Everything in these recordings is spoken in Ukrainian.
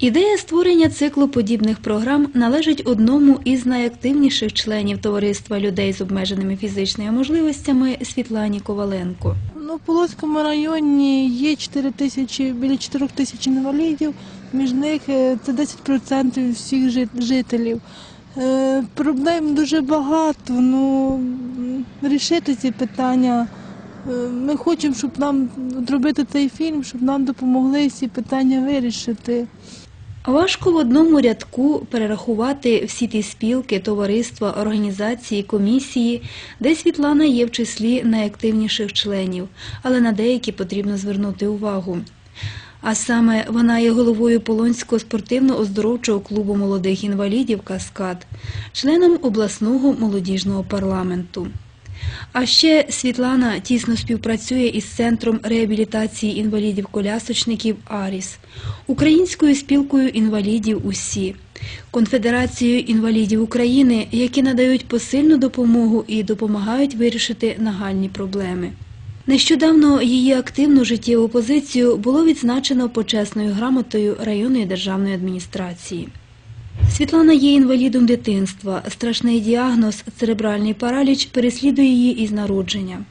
Ідея створення циклу подібних програм належить одному із найактивніших членів товариства людей з обмеженими фізичними можливостями Світлані Коваленко. Ну, в Полоцькому районі є 4 тисячі, біля 4 тисяч інвалідів, між них е, це 10% всіх жителів. Е, Проблем дуже багато, ну рішити ці питання. Е, Ми хочемо, щоб нам зробити цей фільм, щоб нам допомогли ці питання вирішити. Важко в одному рядку перерахувати всі ті спілки, товариства, організації, комісії, де Світлана є в числі найактивніших членів, але на деякі потрібно звернути увагу. А саме вона є головою Полонського спортивно-оздоровчого клубу молодих інвалідів Каскад, членом обласного молодіжного парламенту. А ще Світлана тісно співпрацює із Центром реабілітації інвалідів-колясочників АРІС, Українською спілкою інвалідів УСІ, Конфедерацією інвалідів України, які надають посильну допомогу і допомагають вирішити нагальні проблеми. Нещодавно її активну життєву позицію було відзначено почесною грамотою районної державної адміністрації. Світлана є інвалідом дитинства. Страшний діагноз церебральний параліч переслідує її із народження.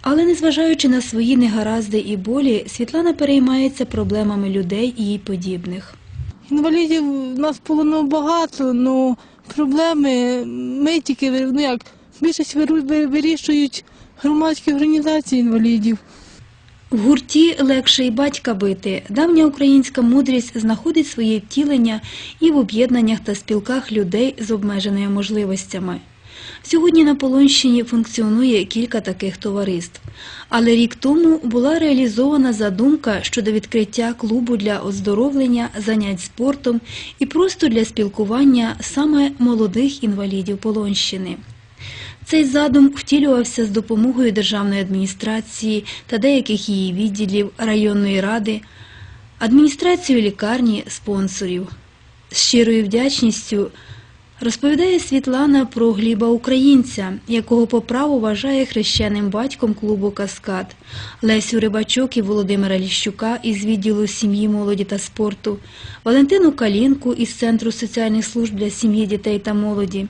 Але незважаючи на свої негаразди і болі, Світлана переймається проблемами людей і їй подібних. Інвалідів у нас полоно багато, але проблеми ми тільки ну як, більшість вирішують громадські організації інвалідів. В гурті легше й батька бити. Давня українська мудрість знаходить своє втілення і в об'єднаннях та спілках людей з обмеженими можливостями. Сьогодні на Полонщині функціонує кілька таких товариств. Але рік тому була реалізована задумка щодо відкриття клубу для оздоровлення, занять спортом і просто для спілкування саме молодих інвалідів Полонщини. Цей задум втілювався з допомогою державної адміністрації та деяких її відділів районної ради, адміністрацією лікарні, спонсорів. З щирою вдячністю розповідає Світлана про Гліба Українця, якого по праву вважає хрещеним батьком клубу Каскад, Лесю Рибачок і Володимира Ліщука із відділу сім'ї, молоді та спорту, Валентину Калінку із Центру соціальних служб для сім'ї, дітей та молоді,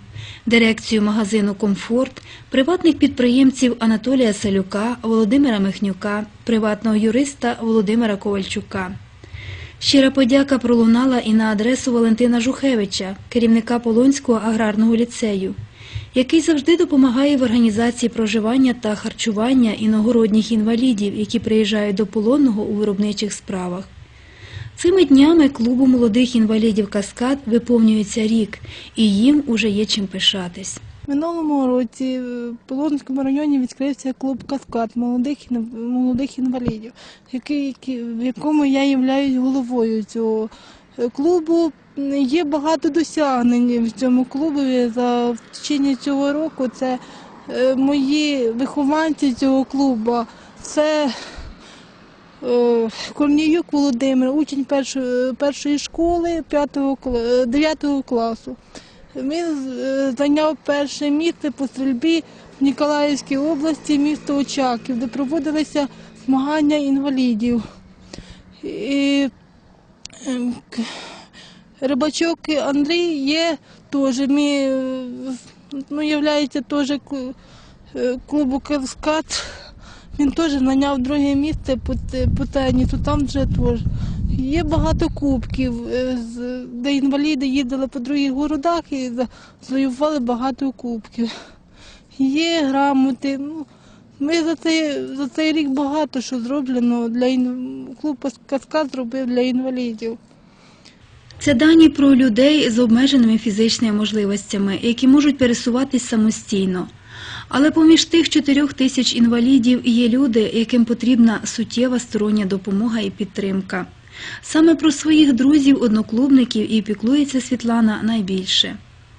дирекцію магазину Комфорт, приватних підприємців Анатолія Салюка, Володимира Михнюка, приватного юриста Володимира Ковальчука. Щира подяка пролунала і на адресу Валентина Жухевича, керівника Полонського аграрного ліцею, який завжди допомагає в організації проживання та харчування іногородніх інвалідів, які приїжджають до полонного у виробничих справах. Цими днями клубу молодих інвалідів Каскад виповнюється рік, і їм уже є чим пишатись. Минулому році в Полонському районі відкрився клуб Каскад молодих молодих інвалідів, який, в якому я являюсь головою цього е, клубу. Є багато досягнень в цьому клубі за в течение цього року. Це е, мої вихованці цього клубу. Це е, Корніюк Володимир, учень першої, першої школи 5 9 класу. Він е, зайняв перше місце по стрільбі в Ніколаївській області, місто Очаків, де проводилися змагання інвалідів. І ем, Рибачок Андрій є теж, мій, е, ну, являється теж е, клубу Каскад. Він теж зайняв друге місце по тенісу, там вже теж. Є багато кубків, е, де інваліди їздили по других городах і завоювали багато кубків. Є грамоти. Ну, ми за цей, за цей рік багато що зроблено для ін... клуб Каскад зробив для інвалідів. Це дані про людей з обмеженими фізичними можливостями, які можуть пересуватись самостійно. Але поміж тих чотирьох тисяч інвалідів є люди, яким потрібна суттєва стороння допомога і підтримка. Саме про своїх друзів, одноклубників і піклується Світлана найбільше.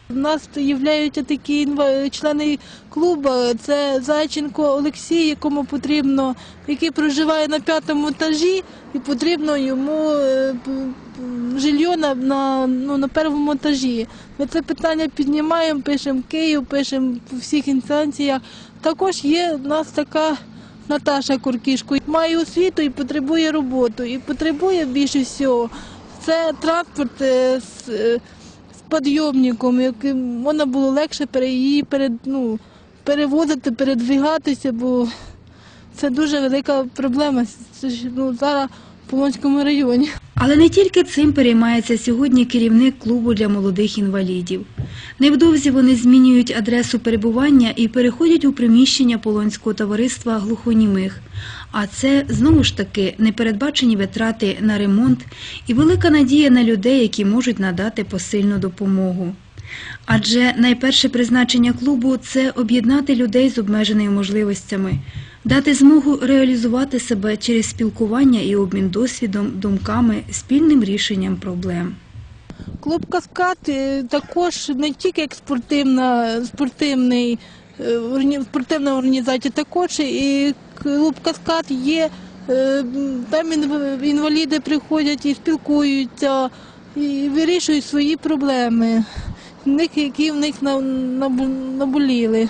У нас являються такі члени клубу. Це Зайченко Олексій, якому потрібно, який проживає на п'ятому етажі, і потрібно йому е, жилье на, на, ну, на першому етажі. Ми це питання піднімаємо, пишемо Київ, пишемо по всіх інстанціях. Також є в нас така Наташа Куркішко. Має освіту і потребує роботу. І потребує більше всього це транспорт е, з, е, з підйомником, яким можна було легше її перед, ну, перевозити, передвигатися, бо це дуже велика проблема ну, зараз в Полонському районі. Але не тільки цим переймається сьогодні керівник клубу для молодих інвалідів. Невдовзі вони змінюють адресу перебування і переходять у приміщення Полонського товариства глухонімих. А це знову ж таки непередбачені витрати на ремонт і велика надія на людей, які можуть надати посильну допомогу. Адже найперше призначення клубу це об'єднати людей з обмеженими можливостями, дати змогу реалізувати себе через спілкування і обмін досвідом, думками, спільним рішенням проблем. Клуб Каскад е, також не тільки як е, спортивна організація, також і клуб Каскад є. е, Там інваліди приходять і спілкуються, і вирішують свої проблеми, які в них наболіли.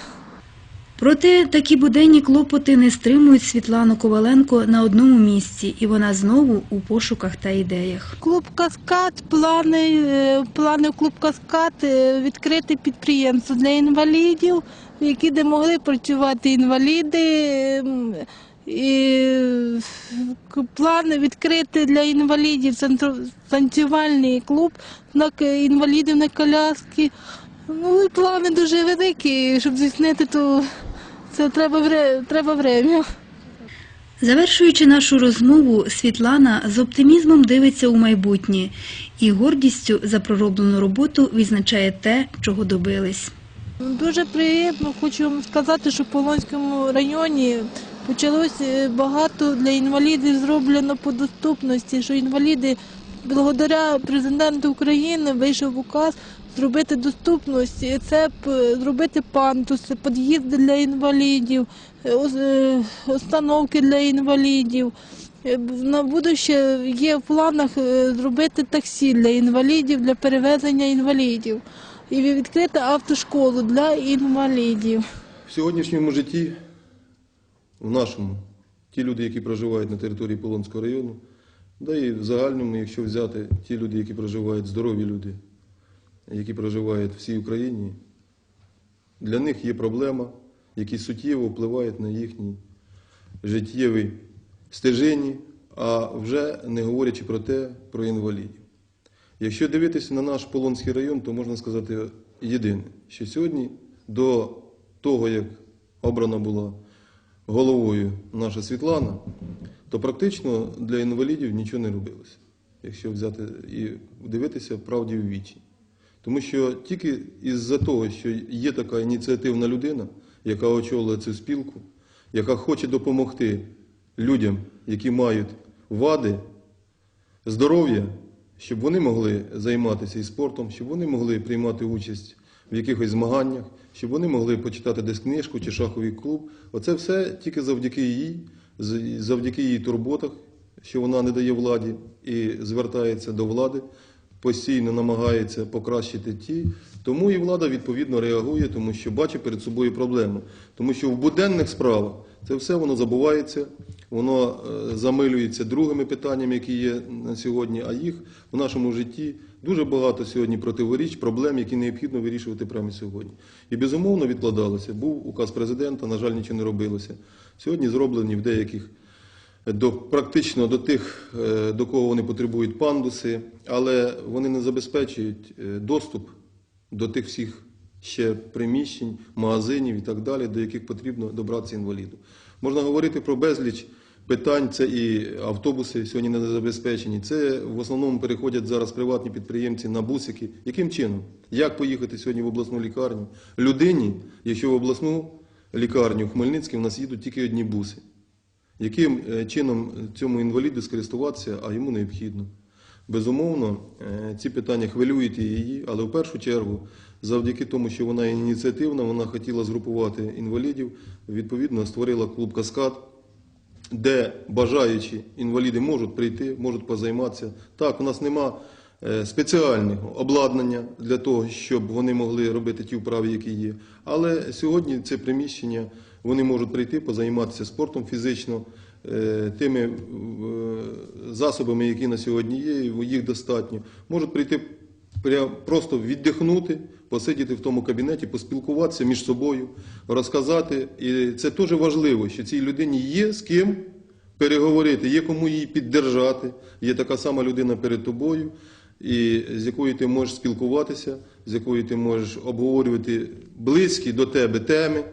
Проте такі буденні клопоти не стримують Світлану Коваленко на одному місці, і вона знову у пошуках та ідеях. Клуб Каскад, плани, е, плани клуб Каскад е, відкрити підприємство для інвалідів, які де могли працювати інваліди. ем, І плани відкрити для інвалідів танцювальний клуб інвалідів на коляски. Ну плани дуже великі, щоб здійснити, то це треба, вре- треба время. Завершуючи нашу розмову, Світлана з оптимізмом дивиться у майбутнє і гордістю за пророблену роботу відзначає те, чого добились. Дуже приємно, хочу вам сказати, що в Полонському районі почалося багато для інвалідів зроблено по доступності, що інваліди, благодаря президенту України, вийшов указ зробити доступність, це зробити пандуси, під'їзди для інвалідів, е, е, установки для інвалідів. Е, На будуще є в планах е, зробити таксі для інвалідів, для перевезення інвалідів і відкрити автошколу для інвалідів. В сьогоднішньому житті, в нашому, ті люди, які проживають на території Полонського району, да і в загальному, якщо взяти ті люди, які проживають, здорові люди, які проживають в всій Україні, для них є проблема, які суттєво впливають на їхній життєвий стежині, а вже не говорячи про те, про інвалідів. Якщо дивитися на наш Полонський район, то можна сказати єдине, що сьогодні до того, як обрана була головою наша Світлана, то практично для інвалідів нічого не робилося, якщо взяти і дивитися правді в вічі. Тому що тільки із-за того, що є така ініціативна людина, яка очолила цю спілку, яка хоче допомогти людям, які мають вади, здоров'я, щоб вони могли займатися і спортом, щоб вони могли приймати участь в якихось змаганнях, щоб вони могли почитати десь книжку чи шаховий клуб. Оце все тільки завдяки їй, завдяки її турботах, що вона не дає владі і звертається до влади, постійно намагається покращити ті. Тому і влада відповідно реагує, тому що бачить перед собою проблему. Тому що в буденних справах це все воно забувається, воно е, замилюється другими питаннями, які є на сьогодні, а їх в нашому житті дуже багато сьогодні противоріч, проблем, які необхідно вирішувати прямо сьогодні. І безумовно відкладалося. Був указ президента, на жаль, нічого не робилося. Сьогодні зроблені в деяких до практично до тих, е, до кого вони потребують пандуси, але вони не забезпечують е, доступ до тих всіх ще приміщень, магазинів і так далі, до яких потрібно добратися інваліду. Можна говорити про безліч питань, це і автобуси сьогодні не забезпечені. Це в основному переходять зараз приватні підприємці на бусики. Яким чином? Як поїхати сьогодні в обласну лікарню? Людині, якщо в обласну лікарню в Хмельницький у нас їдуть тільки одні буси яким е, чином цьому інваліду скористуватися, а йому необхідно. Безумовно, е, ці питання хвилюють і її, але в першу чергу, завдяки тому, що вона ініціативна, вона хотіла згрупувати інвалідів, відповідно створила клуб Каскад, де бажаючі інваліди можуть прийти, можуть позайматися. Так, у нас нема е, спеціального обладнання для того, щоб вони могли робити ті вправи, які є. Але сьогодні це приміщення вони можуть прийти, позайматися спортом фізично, е, тими е, засобами, які на сьогодні є, їх достатньо, можуть прийти просто віддихнути, посидіти в тому кабінеті, поспілкуватися між собою, розказати. І це теж важливо, що цій людині є з ким переговорити, є кому її піддержати. Є така сама людина перед тобою, і з якою ти можеш спілкуватися, з якою ти можеш обговорювати близькі до тебе теми.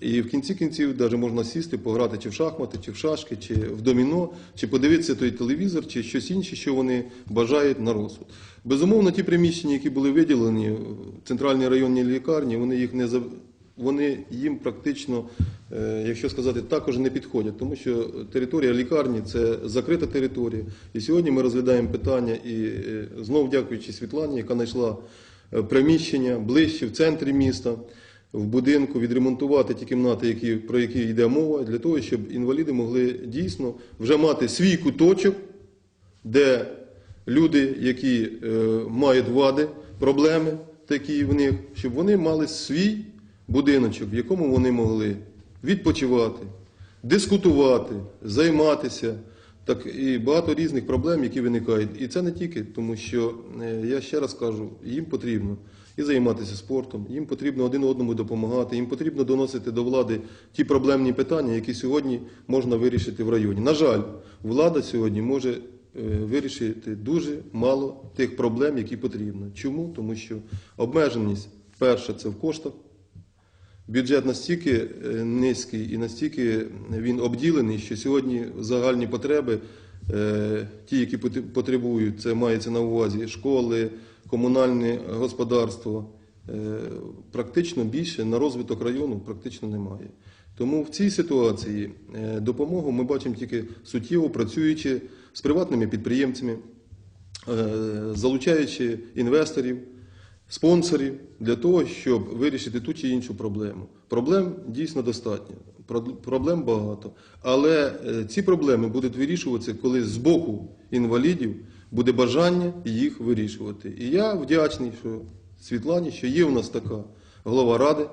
І в кінці кінців навіть можна сісти, пограти чи в шахмати, чи в шашки, чи в доміно, чи подивитися той телевізор, чи щось інше, що вони бажають на розсуд. Безумовно, ті приміщення, які були виділені в центральній районній лікарні, вони їх не вони їм практично, е, якщо сказати, також не підходять, тому що територія лікарні це закрита територія. І сьогодні ми розглядаємо питання, і е, знов дякуючи Світлані, яка знайшла е, приміщення ближче в центрі міста, в будинку, відремонтувати ті кімнати, які, про які йде мова, для того, щоб інваліди могли дійсно вже мати свій куточок, де люди, які мають вади, проблеми такі в них, щоб вони мали свій будиночок, в якому вони могли відпочивати, дискутувати, займатися. Так і багато різних проблем, які виникають. І це не тільки, тому що е, я ще раз кажу, їм потрібно і займатися спортом, їм потрібно один одному допомагати, їм потрібно доносити до влади ті проблемні питання, які сьогодні можна вирішити в районі. На жаль, влада сьогодні може вирішити дуже мало тих проблем, які потрібно. Чому? Тому що обмеженість перше це в коштах. Бюджет настільки е, низький і настільки він обділений, що сьогодні загальні потреби, е, ті, які потребують, це мається на увазі школи, комунальне господарство, е, практично більше на розвиток району практично немає. Тому в цій ситуації е, допомогу ми бачимо тільки суттєво працюючи з приватними підприємцями, е, залучаючи інвесторів, спонсорів для того, щоб вирішити ту чи іншу проблему. Проблем дійсно достатньо, проблем багато. Але е, ці проблеми будуть вирішуватися, коли з боку інвалідів буде бажання їх вирішувати. І я вдячний, що Світлані, що є в нас така голова ради,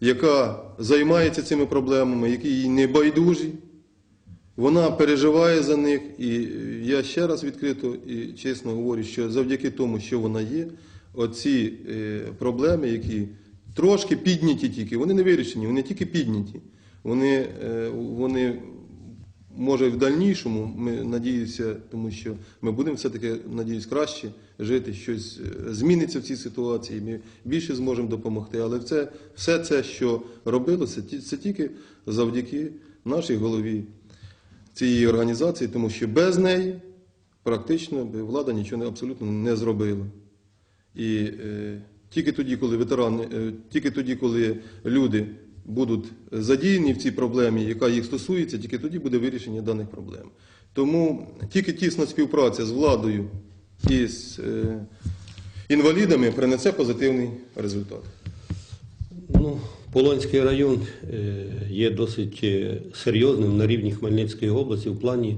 яка займається цими проблемами, які їй не байдужі. Вона переживає за них, і я ще раз відкрито і чесно говорю, що завдяки тому, що вона є, оці е, проблеми, які трошки підняті тільки, вони не вирішені, вони тільки підняті. Вони, е, вони може в дальнішому, ми надіюся, тому що ми будемо все-таки, надіюсь, краще жити, щось е, зміниться в цій ситуації, ми більше зможемо допомогти. Але це, все це, що робилося, це тільки завдяки нашій голові цієї організації, тому що без неї практично влада нічого абсолютно не зробила. І е, тільки тоді, коли ветерани, е, тільки тоді, коли люди будуть задіяні в цій проблемі, яка їх стосується, тільки тоді буде вирішення даних проблем. Тому тільки тісна співпраця з владою і з е, інвалідами принесе позитивний результат. Ну, Полонський район е, є досить е, серйозним на рівні Хмельницької області в плані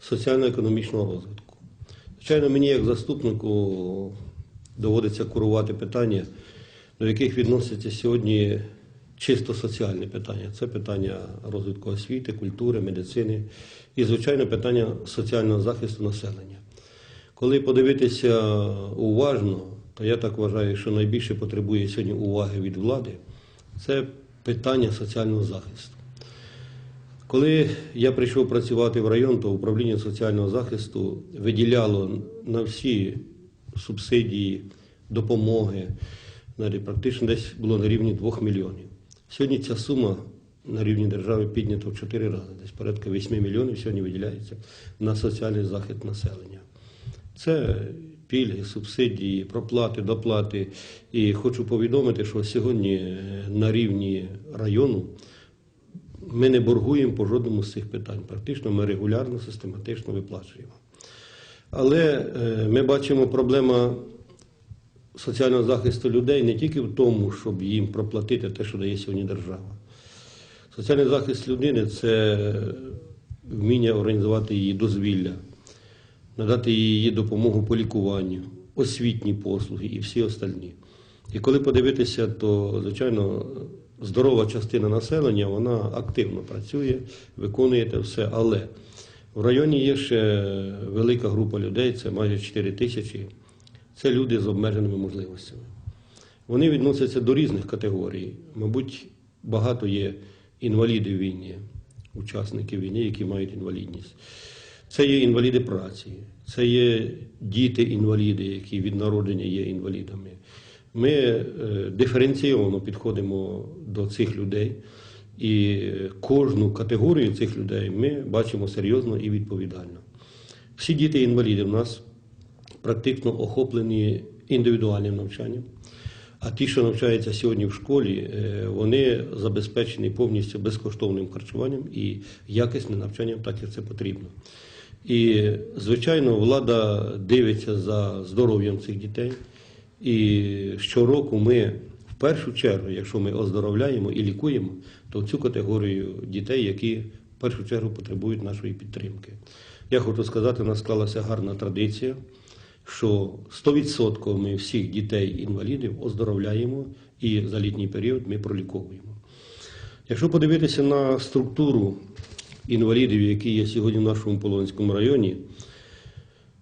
соціально-економічного розвитку. Звичайно, мені як заступнику доводиться курувати питання, до яких відносяться сьогодні чисто соціальні питання. Це питання розвитку освіти, культури, медицини і, звичайно, питання соціального захисту населення. Коли подивитися уважно, то я так вважаю, що найбільше потребує сьогодні уваги від влади, це питання соціального захисту. Коли я прийшов працювати в район, то управління соціального захисту виділяло на всі субсидії, допомоги, практично десь було на рівні 2 мільйонів. Сьогодні ця сума на рівні держави піднята в 4 рази, десь порядка 8 мільйонів сьогодні виділяється на соціальний захист населення. Це пільги, субсидії, проплати, доплати. І хочу повідомити, що сьогодні е, на рівні району ми не боргуємо по жодному з цих питань. Практично ми регулярно, систематично виплачуємо. Але е, ми бачимо проблема соціального захисту людей не тільки в тому, щоб їм проплатити те, що дає сьогодні держава. Соціальний захист людини це вміння організувати її дозвілля, надати їй допомогу по лікуванню, освітні послуги і всі остальні. І коли подивитися, то, звичайно, здорова частина населення, вона активно працює, виконує те все. Але в районі є ще велика група людей, це майже 4 тисячі. Це люди з обмеженими можливостями. Вони відносяться до різних категорій. Мабуть, багато є інвалідів війни, учасників війни, які мають інвалідність. Це є інваліди праці, це є діти-інваліди, які від народження є інвалідами. Ми е, диференційовано підходимо до цих людей, і кожну категорію цих людей ми бачимо серйозно і відповідально. Всі діти-інваліди в нас практично охоплені індивідуальним навчанням. А ті, що навчаються сьогодні в школі, е, вони забезпечені повністю безкоштовним харчуванням і якісним навчанням, так як це потрібно. І, звичайно, влада дивиться за здоров'ям цих дітей. І щороку ми в першу чергу, якщо ми оздоровляємо і лікуємо, то цю категорію дітей, які в першу чергу потребують нашої підтримки. Я хочу сказати, у нас склалася гарна традиція, що 100% ми всіх дітей-інвалідів оздоровляємо і за літній період ми проліковуємо. Якщо подивитися на структуру інвалідів, які є сьогодні в нашому Полонському районі,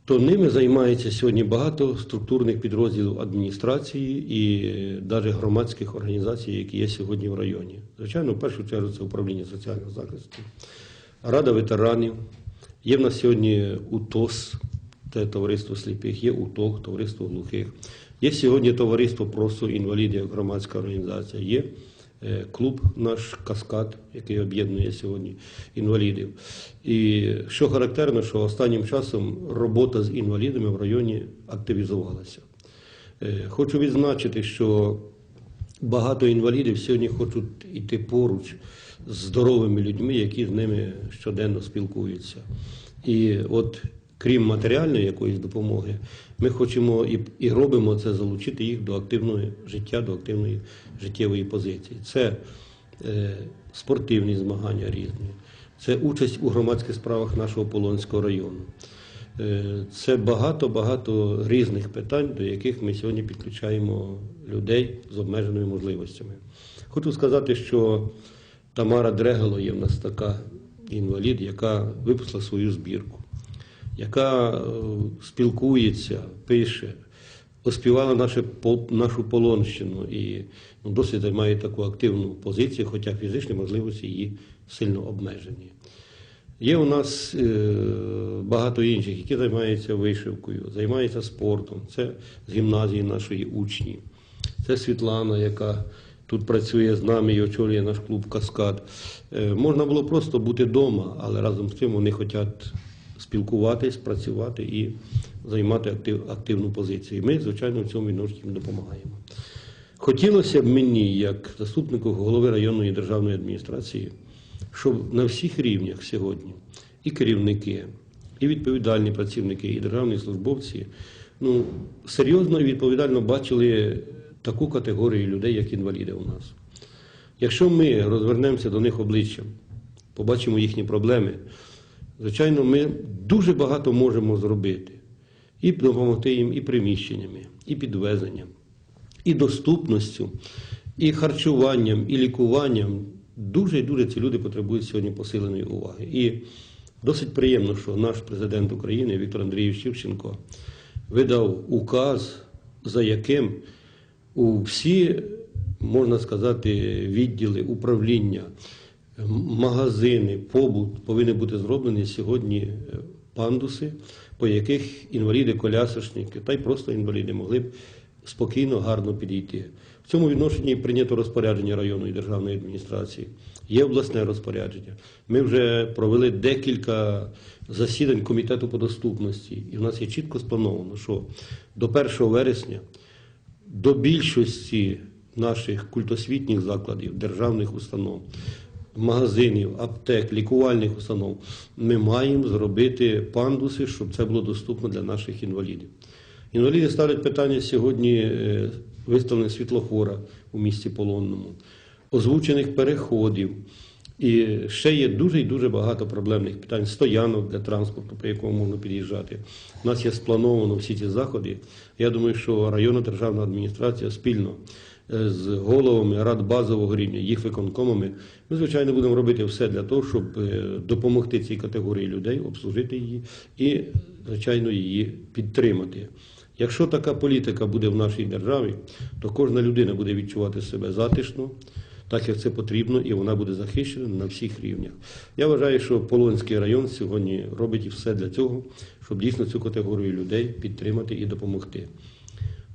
то ними займається сьогодні багато структурних підрозділів адміністрації і навіть громадських організацій, які є сьогодні в районі. Звичайно, в першу чергу це управління соціального захисту, Рада ветеранів. Є в нас сьогодні УТОС, це товариство сліпих, є УТОГ, товариство глухих. Є сьогодні товариство просто інвалідів, громадська організація. Є е, клуб наш Каскад, який об'єднує сьогодні інвалідів. І що характерно, що останнім часом робота з інвалідами в районі активізувалася. Е, Хочу відзначити, що багато інвалідів сьогодні хочуть йти поруч з здоровими людьми, які з ними щоденно спілкуються. І от крім матеріальної якоїсь допомоги, ми хочемо і, і робимо це залучити їх до активного життя, до активної життєвої позиції. Це е, спортивні змагання різні, це участь у громадських справах нашого Полонського району. Е, Це багато-багато різних питань, до яких ми сьогодні підключаємо людей з обмеженими можливостями. Хочу сказати, що Тамара Дрегало є в нас така інвалід, яка випустила свою збірку, яка е, спілкується, пише, оспівала наше, нашу Полонщину і ну, досить займає таку активну позицію, хоча фізичні можливості її сильно обмежені. Є у нас е, багато інших, які займаються вишивкою, займаються спортом. Це з гімназії нашої учні. Це Світлана, яка тут працює з нами і очолює наш клуб Каскад. Е, можна було просто бути вдома, але разом з тим вони хочуть спілкуватись, працювати і займати актив, активну позицію. І ми, звичайно, в цьому відношенні допомагаємо. Хотілося б мені, як заступнику голови районної державної адміністрації, щоб на всіх рівнях сьогодні і керівники, і відповідальні працівники, і державні службовці ну, серйозно і відповідально бачили таку категорію людей, як інваліди у нас. Якщо ми розвернемося до них обличчям, побачимо їхні проблеми, звичайно, ми дуже багато можемо зробити. І допомогти їм і приміщеннями, і підвезенням, і доступністю, і харчуванням, і лікуванням. Дуже і дуже ці люди потребують сьогодні посиленої уваги. І досить приємно, що наш президент України Віктор Андрійович Шевченко видав указ, за яким у всі, можна сказати, відділи управління, магазини, побут повинні бути зроблені сьогодні е, пандуси, по яких інваліди, колясочники та й просто інваліди могли б спокійно, гарно підійти. В цьому відношенні прийнято розпорядження районної державної адміністрації. Є обласне розпорядження. Ми вже провели декілька засідань комітету по доступності, і в нас є чітко сплановано, що до 1 вересня до більшості наших культосвітніх закладів, державних установ, магазинів, аптек, лікувальних установ ми маємо зробити пандуси, щоб це було доступно для наших інвалідів. Інваліди ставлять питання сьогодні е, виставлення світлофора у місті Полонному, озвучених переходів. І ще є дуже і дуже багато проблемних питань, стоянок для транспорту, по якому можна під'їжджати. У нас є сплановано всі ці заходи. Я думаю, що районна державна адміністрація спільно з головами рад базового рівня, їх виконкомами, ми, звичайно, будемо робити все для того, щоб е, допомогти цій категорії людей, обслужити її і, звичайно, її підтримати. Якщо така політика буде в нашій державі, то кожна людина буде відчувати себе затишно, так як це потрібно, і вона буде захищена на всіх рівнях. Я вважаю, що Полонський район сьогодні робить все для цього, щоб дійсно цю категорію людей підтримати і допомогти.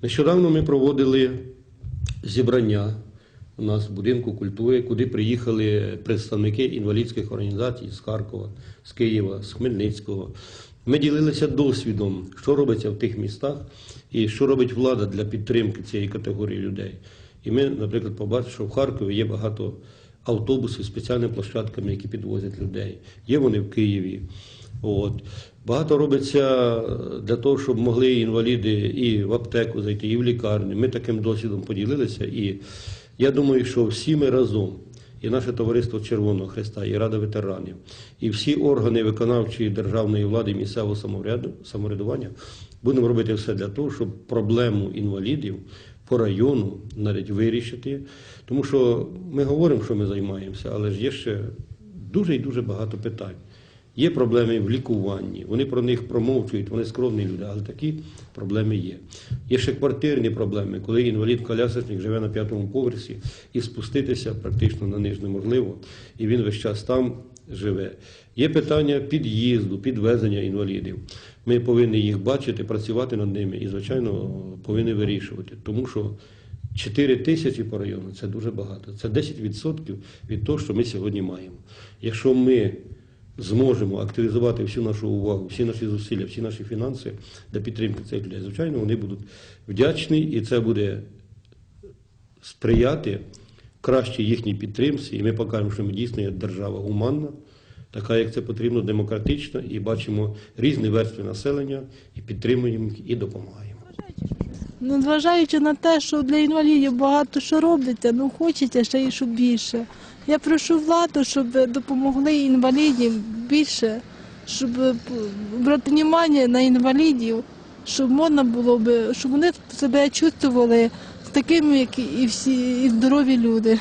Нещодавно ми проводили зібрання у нас в будинку культури, куди приїхали представники інвалідських організацій з Харкова, з Києва, з Хмельницького. Ми ділилися досвідом, що робиться в тих містах і що робить влада для підтримки цієї категорії людей. І ми, наприклад, побачили, що в Харкові є багато автобусів з спеціальними площадками, які підвозять людей. Є вони в Києві. От. Багато робиться для того, щоб могли інваліди і в аптеку зайти, і в лікарню. Ми таким досвідом поділилися. І я думаю, що всі ми разом, і наше товариство Червоного Христа, і Рада ветеранів, і всі органи виконавчої державної влади і місцевого самовряду- самоврядування будемо робити все для того, щоб проблему інвалідів по району навіть вирішити. Тому що ми говоримо, що ми займаємося, але ж є ще дуже і дуже багато питань. Є проблеми в лікуванні, вони про них промовчують, вони скромні люди, але такі проблеми є. Є ще квартирні проблеми, коли інвалід-колясочник живе на п'ятому поверсі і спуститися практично на низ неможливо, і він весь час там живе. Є питання під'їзду, підвезення інвалідів. Ми повинні їх бачити, працювати над ними і, звичайно, повинні вирішувати. Тому що 4 тисячі по району це дуже багато. Це 10% від того, що ми сьогодні маємо. Якщо ми зможемо активізувати всю нашу увагу, всі наші зусилля, всі наші фінанси для підтримки цих людей, звичайно, вони будуть вдячні, і це буде сприяти кращій їхній підтримці. І ми покажемо, що ми дійсно є держава гуманна, така, як це потрібно, демократична, і бачимо різні верстви населення, і підтримуємо і допомагаємо. Незважаючи на те, що для інвалідів багато що робиться, ну хочеться ще й щоб більше. Я прошу владу, щоб допомогли інвалідів більше, щоб брати увагу на інвалідів, щоб можна було би, щоб вони себе чувствували такими, як і всі і здорові люди.